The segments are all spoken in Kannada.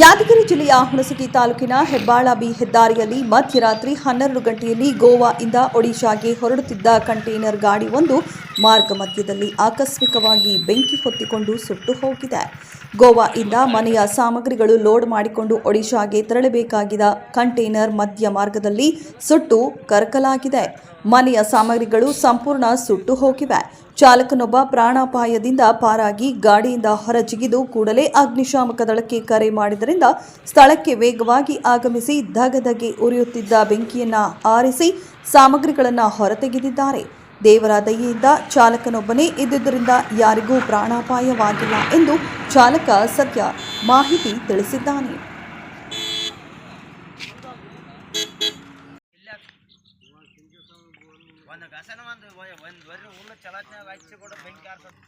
ಯಾದಗಿರಿ ಜಿಲ್ಲೆಯ ಹುಣಸಗಿ ತಾಲೂಕಿನ ಹೆಬ್ಬಾಳ ಬಿ ಹೆದ್ದಾರಿಯಲ್ಲಿ ಮಧ್ಯರಾತ್ರಿ ಹನ್ನೆರಡು ಗಂಟೆಯಲ್ಲಿ ಗೋವಾದಿಂದ ಒಡಿಶಾಗೆ ಹೊರಡುತ್ತಿದ್ದ ಕಂಟೈನರ್ ಗಾಡಿ ಒಂದು ಮಾರ್ಗ ಮಧ್ಯದಲ್ಲಿ ಆಕಸ್ಮಿಕವಾಗಿ ಬೆಂಕಿ ಹೊತ್ತಿಕೊಂಡು ಸುಟ್ಟು ಹೋಗಿದೆ. ಗೋವಾದಿಂದ ಮನೆಯ ಸಾಮಗ್ರಿಗಳು ಲೋಡ್ ಮಾಡಿಕೊಂಡು ಒಡಿಶಾಗೆ ತೆರಳಬೇಕಾಗಿದ್ದ ಕಂಟೈನರ್ ಮಧ್ಯ ಮಾರ್ಗದಲ್ಲಿ ಸುಟ್ಟು ಕರಕಲಾಗಿದೆ. ಮನೆಯ ಸಾಮಗ್ರಿಗಳು ಸಂಪೂರ್ಣ ಸುಟ್ಟು ಹೋಗಿವೆ. ಚಾಲಕನೊಬ್ಬ ಪ್ರಾಣಾಪಾಯದಿಂದ ಪಾರಾಗಿ ಗಾಡಿಯಿಂದ ಹೊರಜಿಗಿದು ಕೂಡಲೇ ಅಗ್ನಿಶಾಮಕ ದಳಕ್ಕೆ ಕರೆ ಮಾಡಿದ್ದರಿಂದ ಸ್ಥಳಕ್ಕೆ ವೇಗವಾಗಿ ಆಗಮಿಸಿ ಧಗಧಗೆ ಉರಿಯುತ್ತಿದ್ದ ಬೆಂಕಿಯನ್ನ ಆರಿಸಿ ಸಾಮಗ್ರಿಗಳನ್ನು ಹೊರತೆಗೆದಿದ್ದಾರೆ. ದೇವರ ದಯೆಯಿಂದ ಚಾಲಕನೊಬ್ಬನೇ ಇದ್ದುದರಿಂದ ಯಾರಿಗೂ ಪ್ರಾಣಾಪಾಯವಾಗಿಲ್ಲ ಎಂದು ಚಾಲಕ ಸತ್ಯ ಮಾಹಿತಿ ತಿಳಿಸಿದ್ದಾನೆ. ಒಂದು ಗಸನ ಒಂದು ಒಂದು ಬರ್ರಿ ಹುಲ್ಲು ಚಲತ್ನಾಗ ಹಚ್ಚಿ ಕೂಡ ಬೆಂಕಿ ಆರ್ಸೋದು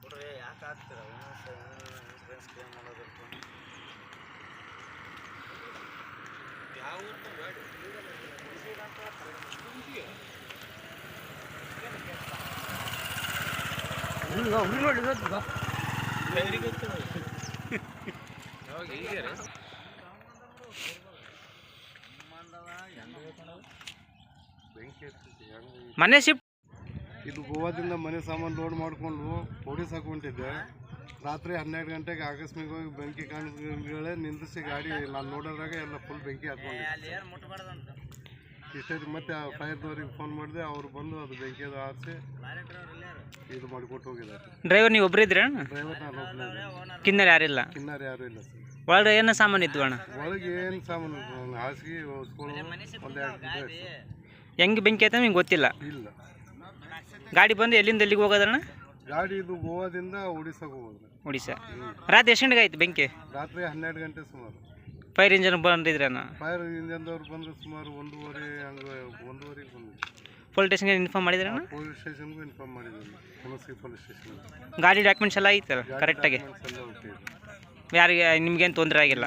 ನೋಡ್ರಿ ಯಾಕೆ ಆಗ್ತೀರ ಇನ್ಸೂರೆನ್ಸ್ ಕ್ಲೇಮ್ ಮಾಡೋದು ಯಾವ ಗಾಡಿ ಮನೆ ಶಿಫ್ಟ್ ಇದು ಗೋವಾದಿಂದ ಮನೆ ಸಾಮಾನು ಲೋಡ್ ಮಾಡಿಕೊಂಡು ಪೊಲೀಸ್ ಹಾಕೊಂಡಿದ್ದೆ ರಾತ್ರಿ ಹನ್ನೆರಡು ಗಂಟೆಗೆ ಆಕಸ್ಮಿಕವಾಗಿ ಬೆಂಕಿ ಕಾಣಿಸ್ಗಳೇ ನಿಂದಿಸಿ ಗಾಡಿ ನಾನು ನೋಡೋದ್ರಾಗ ಎಲ್ಲ ಫುಲ್ ಬೆಂಕಿ ಹಾಕೊಂಡಿದ್ದೆ ಇಷ್ಟೈತಿ ಮತ್ತೆ ಆ ಫೈರ್ದವ್ರಿಗೆ ಫೋನ್ ಮಾಡಿದೆ ಅವ್ರು ಬಂದು ಅದು ಬೆಂಕಿ ಅದು ಅವ್ರು ಇದು ಮಾಡಿಕೊಟ್ಟು ಹೋಗಿದ್ದಾರೆ. ಡ್ರೈವರ್ ನೀವು ಒಬ್ಬರಿದ್ರೆ ಡ್ರೈವರ್ ನಾನು ಒಬ್ಬನೇ ಕಿನ್ನರ್ ಯಾರಿಲ್ಲ? ಕಿನ್ನರ್ ಯಾರೂ ಇಲ್ಲ ಸರ್. ಒಳಗೆ ಏನು ಸಾಮಾನು ಇದ್ವು ಅಣ್ಣ? ಒಳಗೆ ಏನು ಸಾಮಾನು ಒಂದು ಹಾಸಿಗೆ ಹೊಸ್ಕೊಳ್ಳೋ ಒಂದೆರಡು ಇದೆ. ಹೆಂಗೆ ಬೆಂಕಿ ಆಯ್ತು ನಿಮ್ಗೆ ಗೊತ್ತಿಲ್ಲ? ಇಲ್ಲ. ಗಾಡಿ ಬಂದು ಎಲ್ಲಿಂದ ಎಲ್ಲಿಗೆ ಹೋಗೋದಣ್ಣ ಗಾಡಿ ಇದು ಗೋವಾದಿಂದ ಒಡಿಸಾಗೆ ಹೋಗೋದು. ಒಡಿಶಾ ರಾತ್ರಿ ಎಷ್ಟು ಗಂಟೆಗೆ ಆಯ್ತು ಬೆಂಕಿ? ರಾತ್ರಿ ಹನ್ನೆರಡು ಗಂಟೆ ಸುಮಾರು. ಫೈರ್ ಇಂಜನ್ ಬಂದಿದ್ರಣ್ಣ ಫೈರ್ ಇಂಜಿನ್ದವ್ರು ಬಂದ್ರೆ ಸುಮಾರು ಒಂದೂವರೆ ಹಂಗೆ ಒಂದೂವರೆಗೆ ಬಂದಿದೆ ಪೊಲೀಸ್ ಸ್ಟೇಷನ್ಗೆ ಇನ್ಫಾರ್ಮ್ ಮಾಡಿದ್ರಣ್ಣ ಪೊಲೀಸ್ ಸ್ಟೇಷನ್ಗೂ ಇನ್ಫಾರ್ಮ್ ಮಾಡಿದ್ವಿ. ಹುಣಸಿ ಪೊಲೀಸ್ ಸ್ಟೇಷನ್ ಗಾಡಿ ಡಾಕ್ಯುಮೆಂಟ್ಸ್ ಎಲ್ಲ ಐತಲ್ಲ ಕರೆಕ್ಟಾಗಿ ಎಲ್ಲ ಓಕೆ ಯಾರಿಗೆ ನಿಮ್ಗೇನು ತೊಂದರೆ ಆಗಿಲ್ಲ.